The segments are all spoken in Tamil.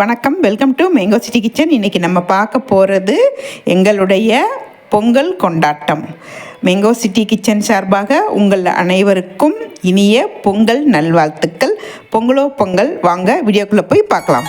வணக்கம். Welcome to mango city kitchen இன்றைக்கி நம்ம பார்க்க போகிறது எங்களுடைய பொங்கல் கொண்டாட்டம். மேங்கோ சிட்டி கிச்சன் சார்பாக உங்கள் அனைவருக்கும் இனிய பொங்கல் நல்வாழ்த்துக்கள். பொங்கலோ பொங்கல் வாங்க வீடியோக்குள்ளே போய் பார்க்கலாம்.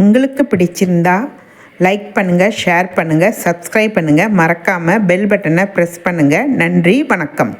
உங்களுக்கு பிடிச்சிருந்தா லைக் பண்ணுங்கள் ஷேர் பண்ணுங்கள் சப்ஸ்கிரைப் பண்ணுங்கள் மறக்காமல் பெல் பட்டனை ப்ரெஸ் பண்ணுங்கள் நன்றி வணக்கம்.